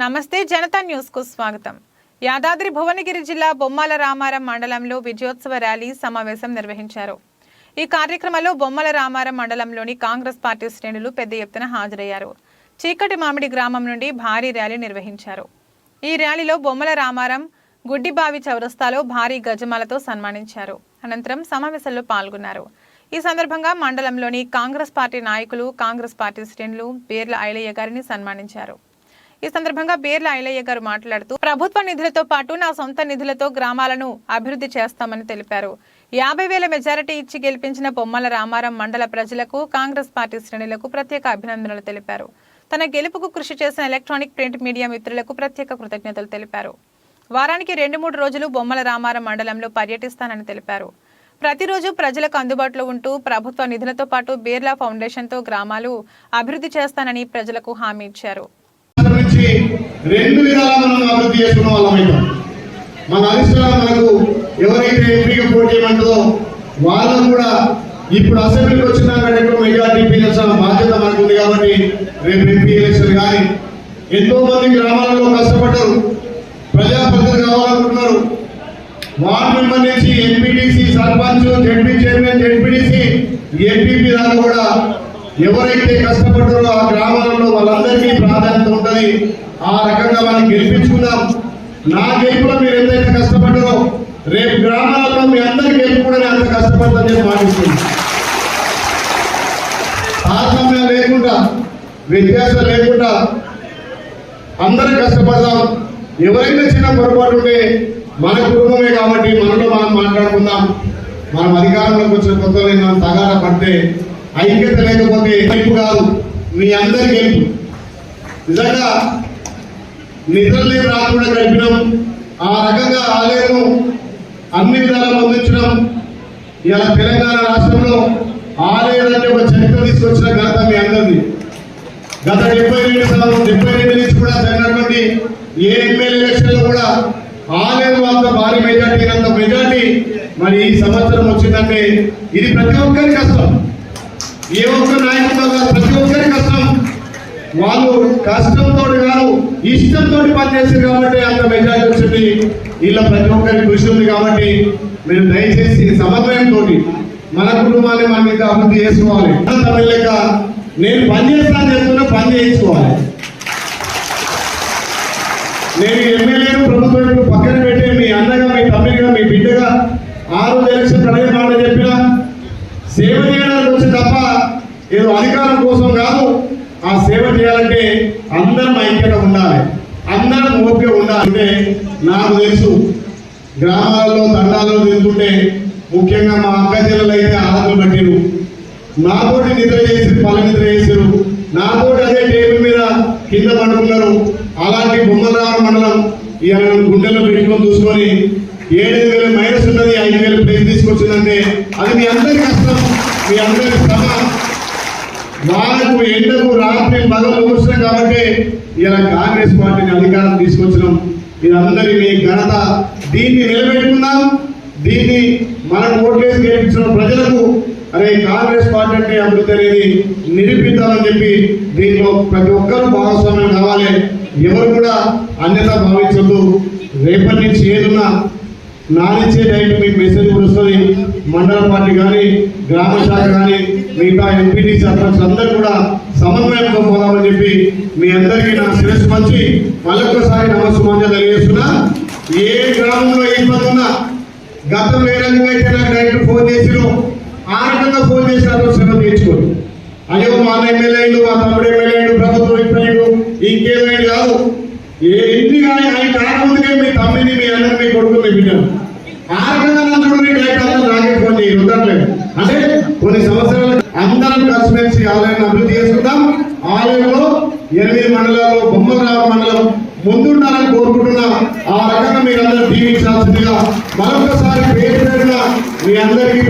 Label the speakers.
Speaker 1: నమస్తే జనతా న్యూస్కు స్వాగతం. యాదాద్రి భువనగిరి జిల్లా బొమ్మల రామారం మండలంలో విజయోత్సవ ర్యాలీ సమావేశం నిర్వహించారు. ఈ కార్యక్రమంలో బొమ్మల రామారం మండలంలోని కాంగ్రెస్ పార్టీ శ్రేణులు పెద్ద ఎత్తున హాజరయ్యారు. చీకటి మామిడి గ్రామం నుండి భారీ ర్యాలీ నిర్వహించారు. ఈ ర్యాలీలో బొమ్మల రామారం గుడ్డిబావి చౌరస్తాలో భారీ గజమాలతో సన్మానించారు. అనంతరం సమావేశంలో పాల్గొన్నారు. ఈ సందర్భంగా మండలంలోని కాంగ్రెస్ పార్టీ నాయకులు కాంగ్రెస్ పార్టీ శ్రేణులు బీర్ల ఐలయ్య గారిని సన్మానించారు. ఈ సందర్భంగా బీర్ల ఐలయ్య గారు మాట్లాడుతూ ప్రభుత్వ నిధులతో పాటు నా సొంత నిధులతో గ్రామాలను అభివృద్ధి చేస్తామని తెలిపారు. యాభై వేల మెజారిటీ ఇచ్చి గెలిపించిన బొమ్మల రామారం మండల ప్రజలకు కాంగ్రెస్ పార్టీ శ్రేణులకు ప్రత్యేక అభినందనలు తెలిపారు. తన గెలుపుకు కృషి చేసిన ఎలక్ట్రానిక్ ప్రింట్ మీడియా మిత్రులకు ప్రత్యేక కృతజ్ఞతలు తెలిపారు. వారానికి రెండు మూడు రోజులు బొమ్మల రామారం మండలంలో పర్యటిస్తానని తెలిపారు. ప్రతిరోజు ప్రజలకు అందుబాటులో ఉంటూ ప్రభుత్వ నిధులతో పాటు బీర్లా ఫౌండేషన్తో గ్రామాలు అభివృద్ధి చేస్తానని ప్రజలకు హామీ ఇచ్చారు.
Speaker 2: రెండు విధాలా మనం అభివృద్ధి చేసుకున్న వాళ్ళమైతాం మన అధిష్టానం మనకు ఎవరైతే ఎంపీగా పోటీ చేయమంటుందో వాళ్ళకు కూడా ఇప్పుడు అసెంబ్లీకి వచ్చినాక ఎక్కువ మెజార్టీ ఇప్పించాల్సిన బాధ్యత మనకు ఉంది కాబట్టి రేపు ఎంపీ ఎలక్షన్ కానీ ఎంతో మంది గ్రామాలలో కష్టపడ్డారు. ప్రజాప్రతినిధులు కావాలనుకుంటున్నారు. వార్డు మెంబర్ నుంచి MPTC sarpanch ZP chairman ZPTC MPP దాకా కూడా ఎవరైతే కష్టపడ్డారో ఆ ఆ రకంగా మనం గెలిపించుకుందాం నా గెలుపులో మీరు ఎంతైతే కష్టపడ్డారో రేపు గ్రామాలలో మీ అందరి గెలుపు కూడా నేను అంత కష్టపడతాను నేను మాటిస్తున్నాను. తారతమ్యం లేకుండా వ్యత్యాసం లేకుండా అందరూ కష్టపడదాం. ఎవరైనా చిన్న పొరపాటు ఉంటే మన కుటుంబమే కాబట్టి మనలో మనం మాట్లాడుకుందాం. మనం అధికారంలోకి వచ్చిన కొత్తలో మనం తగాద పడితే ఐక్యత లేకపోతే గెలుపు కాదు. మీ అందరి గెలుపు. నిజంగా నిద్రలే రాకుండా గడిపినాం. ఆ రకంగా ఆలయం అన్ని విధాలు అందించడం ఇలా తెలంగాణ రాష్ట్రంలో ఆలయాలన్నీ ఒక చరిత్ర తీసుకొచ్చిన ఘనత మీ అందరిది. గత డెబ్బై రెండు సంవత్సరం డెబ్బై రెండు నుంచి కూడా జరిగినటువంటి ఏ ఎమ్మెల్యే ఎలక్షన్ కూడా ఆలయం అంత భారీ మెజార్టీ అంత మెజార్టీ మరి ఈ సంవత్సరం వచ్చిందంటే ఇది ప్రతి ఒక్కరి కష్టం. ఏ ఒక్క నాయకుడు ప్రతి ఒక్కరి కష్టం. వాళ్ళు కష్టంతో కాదు ఇష్టంతో పనిచేసారు కాబట్టి అంత మెజారిటీ వచ్చింది. ఇలా ప్రతి ఒక్కరికి కృషి ఉంది కాబట్టి మీరు దయచేసి సమన్వయంతో మన కుటుంబాన్ని మనం ఇంకా అభివృద్ధి చేసుకోవాలి. తమిళక నేను పని చేస్తాను చెప్తున్నా పని చేయించుకోవాలి. నేను ఎమ్మెల్యేను ప్రభుత్వం ఇప్పుడు పక్కన పెట్టి మీ అన్నగా మీ తమ్మిగా మీ బిడ్డగా ఆరు ఎలక్షన్ ప్రళయ మాట చెప్పినా సేవ చేయడానికి వచ్చి తప్ప ఏదో అధికారం కోసం కాదు. ఆ సేవ చేయాలంటే అందరం ఐక్యత ఉండాలి. అందరం ఓపిక ఉండాలంటే నాకు తెలుసు గ్రామాలలో తండాల్లో తిరుగుతుంటే ముఖ్యంగా మా అక్క చెల్లెలు అయితే ఆరాధన పట్టిరు. నాతోటి నిద్ర చేసి పల నిద్ర చేశారు నాతోటి అదే టేబుల్ మీద కింద పడుకున్నారు. అలాంటి బొమ్మలరామ మండలం ఇవాళ గుండెల్లో పెట్టుకొని చూసుకొని ఏడు వేల మైనస్ ఉన్నది ఐదు వేల ప్లేస్ తీసుకొచ్చిందంటే అది మీ అందరి కష్టం మీ అందరి శ్రమ. వాళ్ళకు ఎండకు రాత్రి పగలు కూర్చున్నాం కాబట్టి ఇలా కాంగ్రెస్ పార్టీని అధికారం తీసుకొచ్చినాం. మీరందరి మీ ఘనత. దీన్ని నిలబెట్టుకున్నాం దీన్ని మనకు ఓట్లేసి గెలిపించిన ప్రజలకు అరే కాంగ్రెస్ పార్టీ అంటే అభివృద్ధి అనేది నిరూపిద్దామని చెప్పి దీంట్లో ప్రతి ఒక్కరూ భాగస్వామ్యం కావాలి. ఎవరు కూడా అన్యత భావించద్దు. రేపటి నుంచి ఏదున్నా నానిచ్చే డైరెక్ట్ మీకు మెసేజ్ కూడా వస్తుంది. మండల పార్టీ కానీ గ్రామ శాఖ కానీ మిగతా ఎంపీటీ సర్పంచ్ అందరూ కూడా సమన్వయంతో పోదామని చెప్పి మీ అందరికీ నా శిరస్సు మంచి మళ్ళొక్కసారి నమస్సుమాన్య తెలియజేస్తున్నా. ఏ గ్రామంలో ఏ ఇబ్బంది ఉన్నా గతంలో ఏ రకంగా అయితే నాకు డైరెక్ట్ ఫోన్ చేసిరో ఆ రకంగా ఫోన్ చేసి అతను శ్రమ తీర్చుకోరు. అయ్యో మా ఎమ్మెల్యేలు ఎమ్మెల్యే అయ్యిండు, మా తమ్ముడు ఎమ్మెల్యే అయ్యిండు, ప్రభుత్వం ఇప్పాడు ఇంకేదో కాదు ఏ ఇంటి కానీ ఆయన కాకముందుకే మీ తమ్మిని మీ అన్నని మీ కొడుకు మీ నాకే ఫోన్ ఉండట్లేదు. అంటే కొన్ని సంవత్సరాలు అందరం కలిసిమెలిసి ఆలయాన్ని అభివృద్ధి చేసుకుందాం. ఆలయంలో ఎనిమిది మండలాలు బొమ్మరావు మండలం ముందుండాలని కోరుకుంటున్నా ఆ రకంగా మీరందరూ దీవించాల్సిందిగా మరొకసారి పేరు పేరున మీ అందరికీ